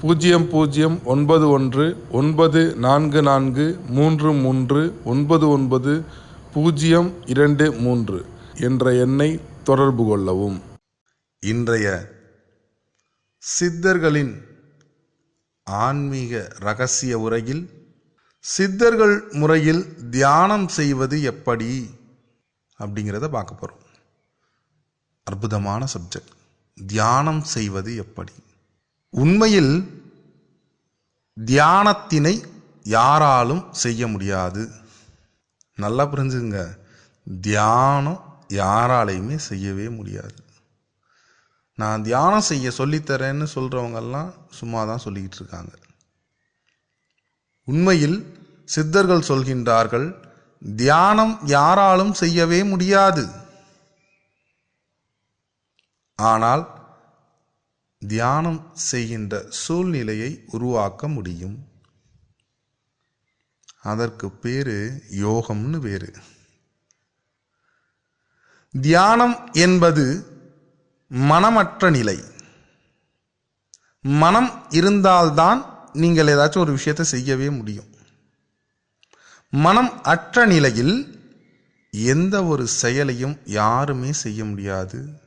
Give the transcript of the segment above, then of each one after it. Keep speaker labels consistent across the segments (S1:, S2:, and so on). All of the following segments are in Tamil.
S1: பூஜ்ஜியம் பூஜ்ஜியம் ஒன்பது ஒன்று ஒன்பது நான்கு நான்கு மூன்று மூன்று ஒன்பது ஒன்பது பூஜ்ஜியம் இரண்டு மூன்று என்ற எண்ணை தொடர்பு கொள்ளவும்.
S2: இன்றைய சித்தர்களின் ஆன்மீக ரகசிய உரையில் சித்தர்கள் முறையில் தியானம் செய்வது எப்படி அப்படிங்கிறத பார்க்க போகிறோம் அற்புதமான சப்ஜெக்ட் தியானம் செய்வது எப்படி? உண்மையில் தியானத்தினை யாராலும் செய்ய முடியாது. நல்லா புரிஞ்சுங்க தியானம் யாராலையுமே செய்யவே முடியாது. நான் தியானம் செய்ய சொல்லித்தரேன்னு சொல்கிறவங்கெல்லாம் சும்மா தான் சொல்லிக்கிட்டு இருக்காங்க உண்மையில் சித்தர்கள் சொல்கின்றார்கள் தியானம் யாராலும் செய்யவே முடியாது. ஆனால் தியானம் செய்கின்ற சூழ்நிலையை உருவாக்க முடியும். அதற்கு பேரு யோகம்னு பேரு தியானம் என்பது மனமற்ற நிலை. மனம் இருந்தால்தான் நீங்கள் ஏதாச்சும் ஒரு விஷயத்தை செய்யவே முடியும். மனம் அற்ற நிலையில் எந்த ஒரு செயலையும் யாருமே செய்ய முடியாது.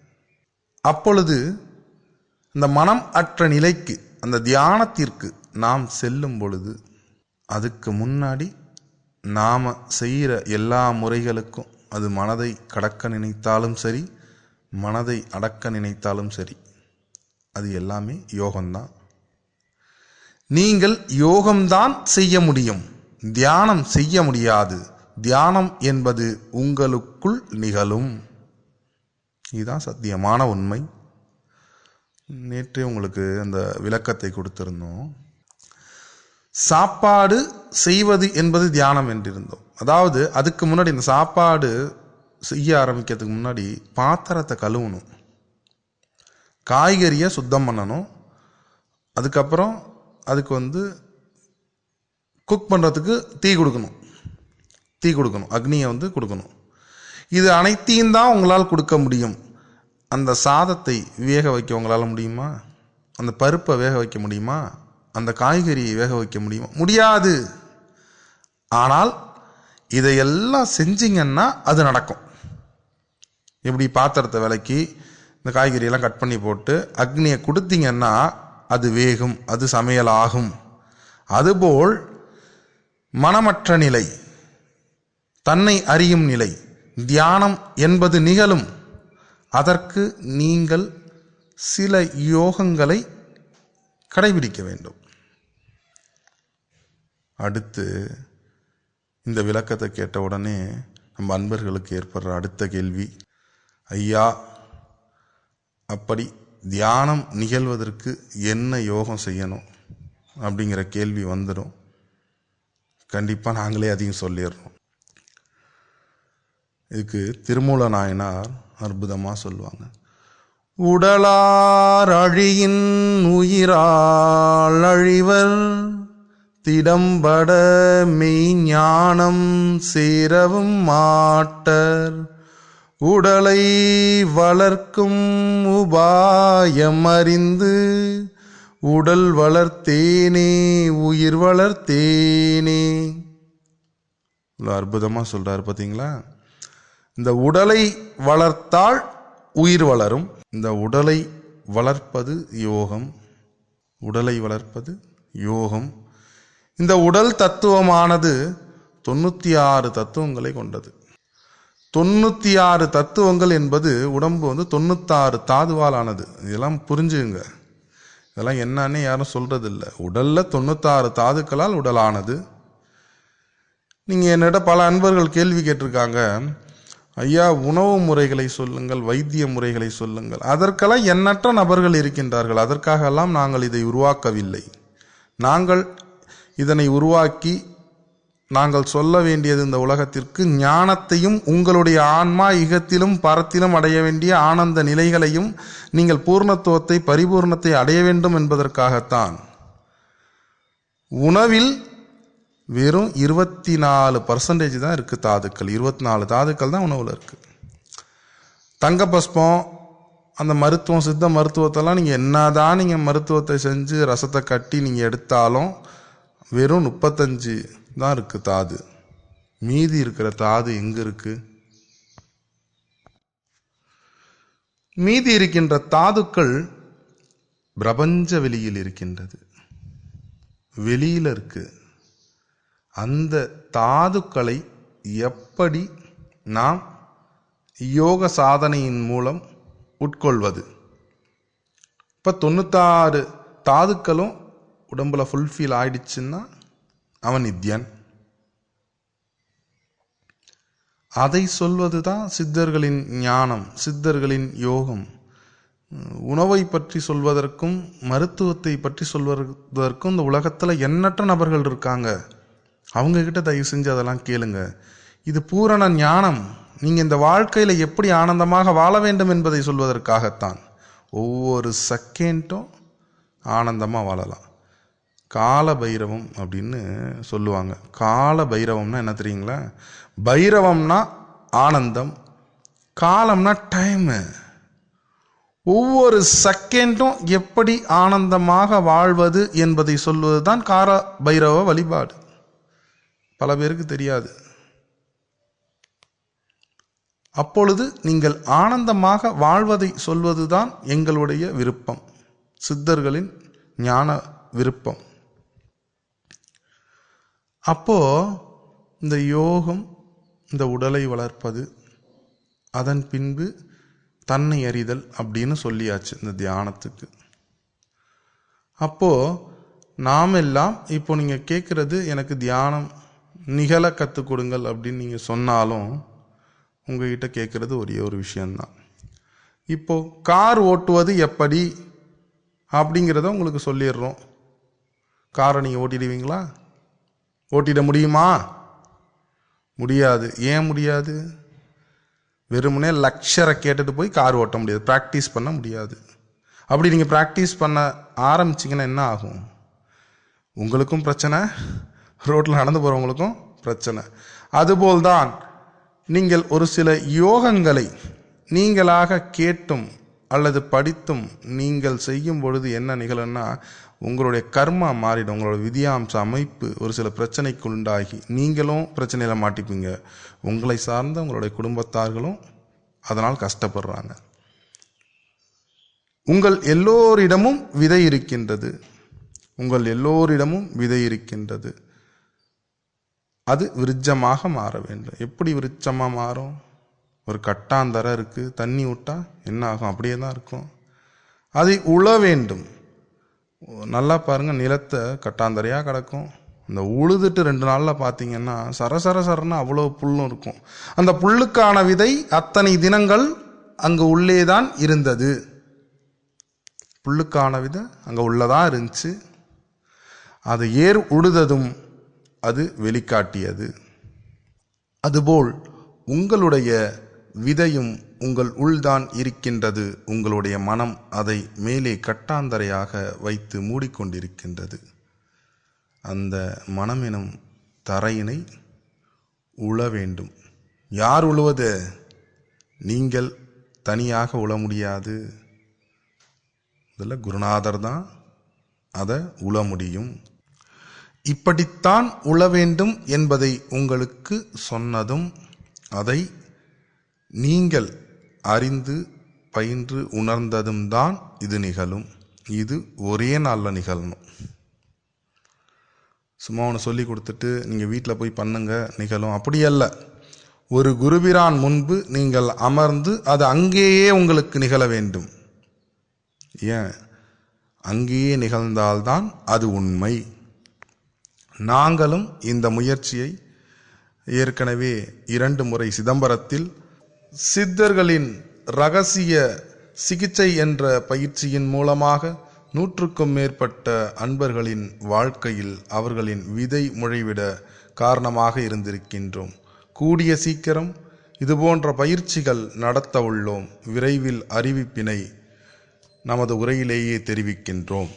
S2: அப்பொழுது இந்த மனம் அற்ற நிலைக்கு அந்த தியானத்திற்கு நாம் செல்லும் பொழுது அதுக்கு முன்னாடி நாம் செய்கிற எல்லா முறைகளுக்கும் அது மனதை கடக்க நினைத்தாலும் சரி மனதை அடக்க நினைத்தாலும் சரி அது எல்லாமே யோகம்தான். நீங்கள் யோகம்தான் செய்ய முடியும். தியானம் செய்ய முடியாது. தியானம் என்பது உங்களுக்குள் நிகழும். இதுதான் சத்தியமான உண்மை. நேற்றே உங்களுக்கு அந்த விளக்கத்தை கொடுத்திருந்தோம். சாப்பாடு செய்வது என்பது தியானம் என்றிருந்தோம். அதாவது அதுக்கு முன்னாடி இந்த சாப்பாடு செய்ய ஆரம்பிக்கிறதுக்கு முன்னாடி பாத்திரத்தை கழுவணும். காய்கறியை சுத்தம் பண்ணணும். அதுக்கப்புறம் அதுக்கு வந்து குக் பண்ணுறதுக்கு தீ கொடுக்கணும். தீ கொடுக்கணும். அக்னியை வந்து கொடுக்கணும். இது அனைத்தையும் தான் உங்களால் கொடுக்க முடியும். அந்த சாதத்தை வேக வைக்க உங்களால் முடியுமா? அந்த பருப்பை வேக வைக்க முடியுமா? அந்த காய்கறியை வேக வைக்க முடியுமா? முடியாது. ஆனால் இதையெல்லாம் செஞ்சிங்கன்னா அது நடக்கும். இப்படி பாத்திரத்தை விலக்கி இந்த காய்கறியெல்லாம் கட் பண்ணி போட்டு அக்னியை கொடுத்தீங்கன்னா அது வேகும் அது சமையல் ஆகும் அதுபோல் மனமற்ற நிலை தன்னை அறியும் நிலை தியானம் என்பது நிகழும். அதற்கு நீங்கள் சில யோகங்களை கடைபிடிக்க வேண்டும். அடுத்து இந்த விளக்கத்தை கேட்ட உடனே நம்ம அன்பர்களுக்கு ஏற்படுற அடுத்த கேள்வி ஐயா அப்படி தியானம் நிகழ்வதற்கு என்ன யோகம் செய்யணும் அப்படிங்கிற கேள்வி வந்துடும். கண்டிப்பாக நாங்களே அதையும் சொல்லிடுறோம் இதுக்கு திருமூல நாயனார் அற்புதமாக சொல்லுவாங்க. உடலார் அழியின் உயிரால் அழிவர். திடம்பட மெய்ஞானம் சேரவும் மாட்டர். உடலை வளர்க்கும் உபாயம் அறிந்து உடல் வளர்த்தேனே உயிர் வளர்த்தேனே. இவ்வளோ அற்புதமாக சொல்கிறார் பார்த்தீங்களா இந்த உடலை வளர்த்தால் உயிர் வளரும். இந்த உடலை வளர்ப்பது யோகம். உடலை வளர்ப்பது யோகம். இந்த உடல் தத்துவமானது தொண்ணூற்றி ஆறு தத்துவங்களை கொண்டது. தொண்ணூற்றி ஆறு தத்துவங்கள் என்பது உடம்பு வந்து தொண்ணூத்தாறு தாதுவால் ஆனது இதெல்லாம் புரிஞ்சுங்க இதெல்லாம் என்னன்னு யாரும் சொல்கிறதில்ல இல்லை தொண்ணூத்தாறு தாதுக்களால் உடலானது. நீங்கள் என்னிட பல அன்பர்கள் கேள்வி கேட்டிருக்காங்க. ஐயா உணவு முறைகளை சொல்லுங்கள் வைத்திய முறைகளை சொல்லுங்கள். அதற்கெல்லாம் எண்ணற்ற நபர்கள் இருக்கின்றார்கள். அதற்காகலாம் நாங்கள் இதை உருவாக்கவில்லை. நாங்கள் இதனை உருவாக்கி நாங்கள் சொல்ல வேண்டியது இந்த உலகத்திற்கு ஞானத்தையும் உங்களுடைய ஆன்மா இகத்திலும் பரத்திலும் அடைய வேண்டிய ஆனந்த நிலைகளையும் நீங்கள் பூர்ணத்துவத்தை பரிபூர்ணத்தை அடைய வேண்டும் என்பதற்காகத்தான். உணவில் வெறும் இருபத்தி நாலு பர்சன்டேஜ் தான் இருக்குது தாதுக்கள். இருபத்தி நாலு தாதுக்கள் தான் உணவில் இருக்குது தங்க பஸ்பம் அந்த மருத்துவம் சித்த மருத்துவத்தெல்லாம் நீங்கள் என்னதான் நீங்கள் மருத்துவத்தை செஞ்சு ரசத்தை கட்டி நீங்கள் எடுத்தாலும் வெறும் முப்பத்தஞ்சு தான் இருக்குது தாது. மீதி இருக்கிற தாது எங்கே இருக்குது மீதி இருக்கின்ற தாதுக்கள் பிரபஞ்ச வெளியில் இருக்கின்றது. வெளியில் இருக்குது அந்த தாதுக்களை எப்படி நாம் யோக சாதனையின் மூலம் உட்கொள்வது? இப்போ தொண்ணூத்தாறு தாதுக்களும் உடம்புல ஃபுல்ஃபில் ஆயிடுச்சுன்னா அவன் நித்யன். அதை சொல்வது தான் சித்தர்களின் ஞானம் சித்தர்களின் யோகம். உணவை பற்றி சொல்வதற்கும் மருத்துவத்தை பற்றி சொல்வதற்கும் இந்த உலகத்தில் எண்ணற்ற நபர்கள் இருக்காங்க. அவங்கக்கிட்ட தயவு செஞ்சு அதெல்லாம் கேளுங்க. இது பூரண ஞானம். நீங்கள் இந்த வாழ்க்கையில் எப்படி ஆனந்தமாக வாழ வேண்டும் என்பதை சொல்வதற்காகத்தான். ஒவ்வொரு செகண்டும் ஆனந்தமாக வாழலாம். கால பைரவம் அப்படின்னு சொல்லுவாங்க. கால பைரவம்னா என்ன தெரியுங்களா? பைரவம்னா ஆனந்தம் காலம்னா டைமு ஒவ்வொரு செகண்டும் எப்படி ஆனந்தமாக வாழ்வது என்பதை சொல்வது தான் கார பைரவ வழிபாடு. பல பேருக்கு தெரியாது. அப்பொழுது நீங்கள் ஆனந்தமாக வாழ்வதை சொல்வதுதான் எங்களுடைய விருப்பம். சித்தர்களின் ஞான விருப்பம். அப்போ இந்த யோகம் இந்த உடலை வளர்ப்பது அதன் பின்பு தன்னை அறிதல் அப்படின்னு சொல்லியாச்சு இந்த தியானத்துக்கு. அப்போ நாம் எல்லாம் இப்போ நீங்கள் கேட்குறது எனக்கு தியானம் நிகழ கற்றுக் கொடுங்கள் அப்படின்னு நீங்கள் சொன்னாலும் உங்ககிட்ட கேட்குறது ஒரே ஒரு விஷயந்தான் இப்போது கார் ஓட்டுவது எப்படி அப்படிங்கிறத உங்களுக்கு சொல்லிடுறோம். காரை நீங்கள் ஓட்டிடுவீங்களா? ஓட்டிட முடியுமா? முடியாது. ஏன் முடியாது? வெறுமனே லக்ஷரை கேட்டுட்டு போய் கார் ஓட்ட முடியாது. ப்ராக்டிஸ் பண்ண முடியாது. அப்படி நீங்கள் ப்ராக்டிஸ் பண்ண ஆரம்பிச்சிங்கன்னா என்ன ஆகும்? உங்களுக்கும் பிரச்சனை ரோட்டில் நடந்து போகிறவங்களுக்கும் பிரச்சனை. அதுபோல்தான் நீங்கள் ஒரு சில யோகங்களை நீங்களாக கேட்டும் அல்லது படித்தும் நீங்கள் செய்யும் பொழுது என்ன நிகழும்னா உங்களுடைய கர்மா மாறிடும் உங்களோட விதியாம்ச அமைப்பு ஒரு சில பிரச்சனைக்கு உண்டாகி நீங்களும் பிரச்சனையில் மாட்டிப்பீங்க. உங்களை சார்ந்த உங்களுடைய குடும்பத்தார்களும் அதனால் கஷ்டப்படுறாங்க. உங்கள் எல்லோரிடமும் விதை இருக்கின்றது. உங்கள் எல்லோரிடமும் விதை இருக்கின்றது. அது விருட்சமாக மாற வேண்டும். எப்படி விருட்சமாக மாறும்? ஒரு கட்டாந்தரை இருக்குது தண்ணி விட்டால் என்ன ஆகும்? அப்படியே தான் இருக்கும். அதை உழ வேண்டும். நல்லா பாருங்கள் நிலத்தை கட்டாந்தரையாக கிடக்கும். இந்த உழுதுட்டு ரெண்டு நாளில் பார்த்தீங்கன்னா சர சர சரன்னு அவ்வளோ புல்லும் இருக்கும். அந்த புல்லுக்கான விதை அத்தனை தினங்கள் அங்கே உள்ளே தான் இருந்தது. புல்லுக்கான விதை அங்கே உள்ளதான் இருந்துச்சு. அதை ஏர் உழுததும் அது வெளிக்காட்டியது. அதுபோல் உங்களுடைய விதையும் உங்கள் உள்தான் இருக்கின்றது. உங்களுடைய மனம் அதை மேலே கட்டாந்தரையாக வைத்து மூடிக்கொண்டிருக்கின்றது. அந்த மனம் எனும் தரையினை உழ வேண்டும். யார் உழுவது? நீங்கள் தனியாக உழ முடியாது. இதில் குருநாதர் தான் அதை உழ முடியும். இப்படித்தான் உழ வேண்டும் என்பதை உங்களுக்கு சொன்னதும் அதை நீங்கள் அறிந்து பயின்று உணர்ந்ததும் தான் இது நிகழும். இது ஒரே நாளில் நிகழணும். சும்மா ஒன்று சொல்லி கொடுத்துட்டு நீங்கள் வீட்டில் போய் பண்ணுங்க நிகழும். அப்படியல்ல. ஒரு குருபிரான் முன்பு நீங்கள் அமர்ந்து அது அங்கேயே உங்களுக்கு நிகழ வேண்டும். ஏன்? அங்கேயே நிகழ்ந்தால்தான் அது உண்மை. நாங்களும் இந்த முயற்சியை ஏற்கனவே இரண்டு முறை சிதம்பரத்தில் சித்தர்களின் ரகசிய சிகிச்சை என்ற பயிற்சியின் மூலமாக நூற்றுக்கும் மேற்பட்ட அன்பர்களின் வாழ்க்கையில் அவர்களின் விதை முளைவிட காரணமாக இருந்திருக்கின்றோம். கூடிய சீக்கிரம் இதுபோன்ற பயிற்சிகள் நடத்த உள்ளோம். விரைவில் அறிவிப்பினை நமது உரையிலேயே தெரிவிக்கின்றோம்.